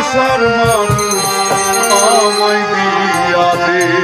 আশার মানুষ আমায় দিয়া দে।